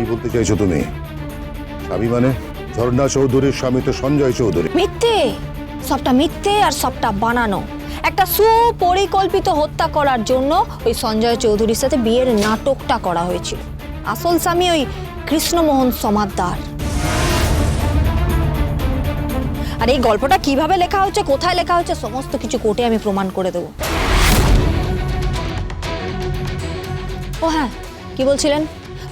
কি বলতে চাইছো তুমি? স্বামী মানে ঝর্ণা চৌধুরীর স্বামী তো সঞ্জয় চৌধুরী। মিথ্যে! সবটা মিথ্যে আর সবটা বানানো। একটা সুপরিকল্পিত হত্যা করার জন্য ওই সঞ্জয় চৌধুরীর সাথে বিয়ের নাটকটা করা হয়েছিল। আসল স্বামী ওই কৃষ্ণমোহন সমাদ্দার। আর এই গল্পটা কীভাবে লেখা হচ্ছে কোথায় লেখা হচ্ছে সমস্ত কিছু কোর্টে আমি প্রমাণ করে দেব। ও হ্যাঁ কি বলছিলেন?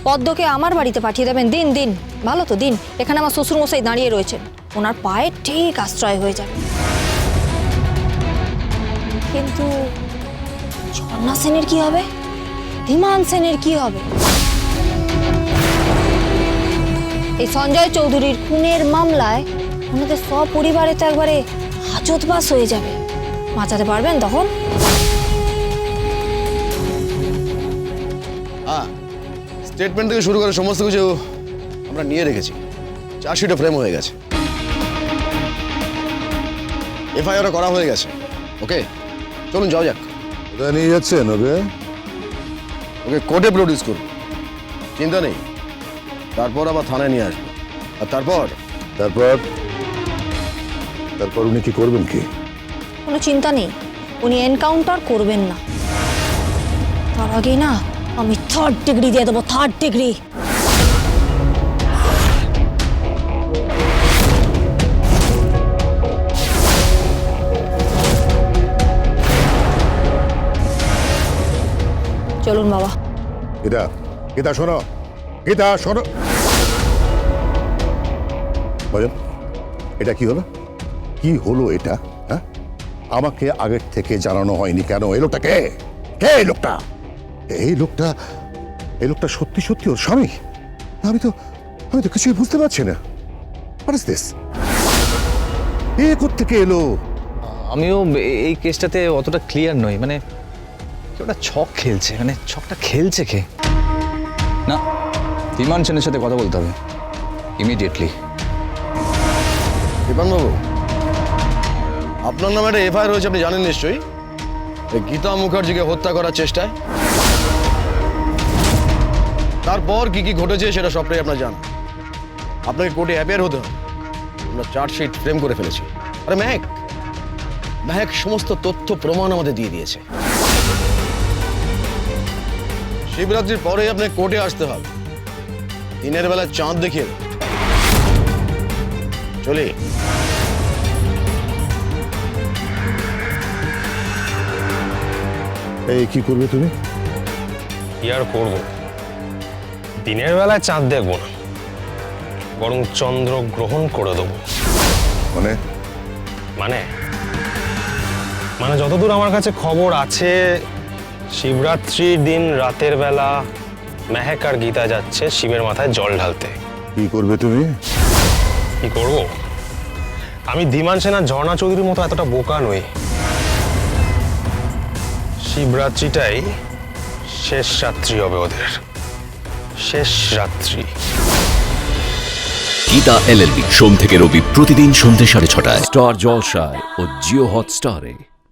পদ্মকে আমার বাড়িতে পাঠিয়ে দেবেন। দিন দিন। ভালো তো, দিন। এখানে আমার শ্বশুরমশাই দাঁড়িয়ে রয়েছেন। ওনার পায়ে ঠিক আশ্রয় হয়ে যাবে। কিন্তু ঝর্ণা সেনের কি হবে? ধীমান সেনের কি হবে? এই সঞ্জয় চৌধুরীর খুনের মামলায় ওনাদের সপরিবারে তো একবারে হাজতবাস হয়ে যাবে। বাঁচাতে পারবেন তখন? স্টেটমেন্ট থেকে শুরু করে সমস্ত কিছু আমরা নিয়ে রেখেছি। চার্জশিটও ফ্রেম হয়ে গেছে। এফআইআরও করা হয়ে গেছে। ওকে চলুন যাও যাক। কোথায় নিয়ে যাচ্ছেন ওকে? ওকে কোর্টে প্রডিউস করুন। চিন্তা নেই। তারপর আবার থানায় নিয়ে আসব। আর তারপর? তারপর? তারপর উনি কি করবেন কি? কোনো চিন্তা নেই। উনি এনকাউন্টার করবেন না। তার আগে না আমি থার্ড ডিগ্রি দিয়ে দেবো থার্ড ডিগ্রি চলুন বাবা। গীতা গীতা, শোনো। গীতা, শোনো। বলেন, এটা কি হলো? কি হলো এটা হ্যাঁ? আমাকে আগের থেকে জানানো হয়নি কেন? এই লোকটা কে? কে লোকটা? এই লোকটা এই লোকটা সত্যি সত্যি ওর স্বামী? আমি তো আমি তো কিছুই বুঝতে পারছি না। হোয়াট দিস এ থেকে এলো? আমিও এই কেসটাতে অতটা ক্লিয়ার নই মানে একটা ছক খেলছে মানে ছকটা খেলছে কে? না বিমান সেনের সাথে কথা বলতে হবে ইমিডিয়েটলি বিপানবাবু আপনার নামে একটা এফআইআর হয়েছে আপনি জানেন নিশ্চয়ই? গীতা মুখার্জিকে হত্যা করার চেষ্টায়? তারপর কি কি ঘটেছে সেটা সবটাই আপনার জান আপনাকে কোর্টে অ্যাপিয়ার হতে হবে। আমরা চার্জশিট ফ্রেম করে ফেলেছি। আরে ম্যাক ম্যাক সমস্ত তথ্য, প্রমাণ আমাদের দিয়ে দিয়েছে। শিবরাত্রির পরে আপনাকে কোর্টে আসতে হবে। দিনের বেলা চাঁদ দেখিয়ে চলে। এই কি করবে তুমি? কি আর করব? দিনের বেলায় চাঁদ দেখব না বরং চন্দ্র গ্রহণ করে দেবো। মানে? মানে? মানে যতদূর আমার কাছে খবর আছে শিবরাত্রির দিন রাতের বেলা মেহেক আর গীতা যাচ্ছে শিবের মাথায় জল ঢালতে। কি করবে তুমি? কি করব? আমি ধীমান সেনা ঝর্ণা চৌধুরীর মতো এতটা বোকা নই। শিবরাত্রিটাই শেষ রাত্রি হবে ওদের। শেষ রাত্রি। গীতা এলএলবি সোম থেকে রবি প্রতিদিন সন্ধ্যে সাড়ে ছটায়। স্টার জলসায় ও জিও হটস্টারে।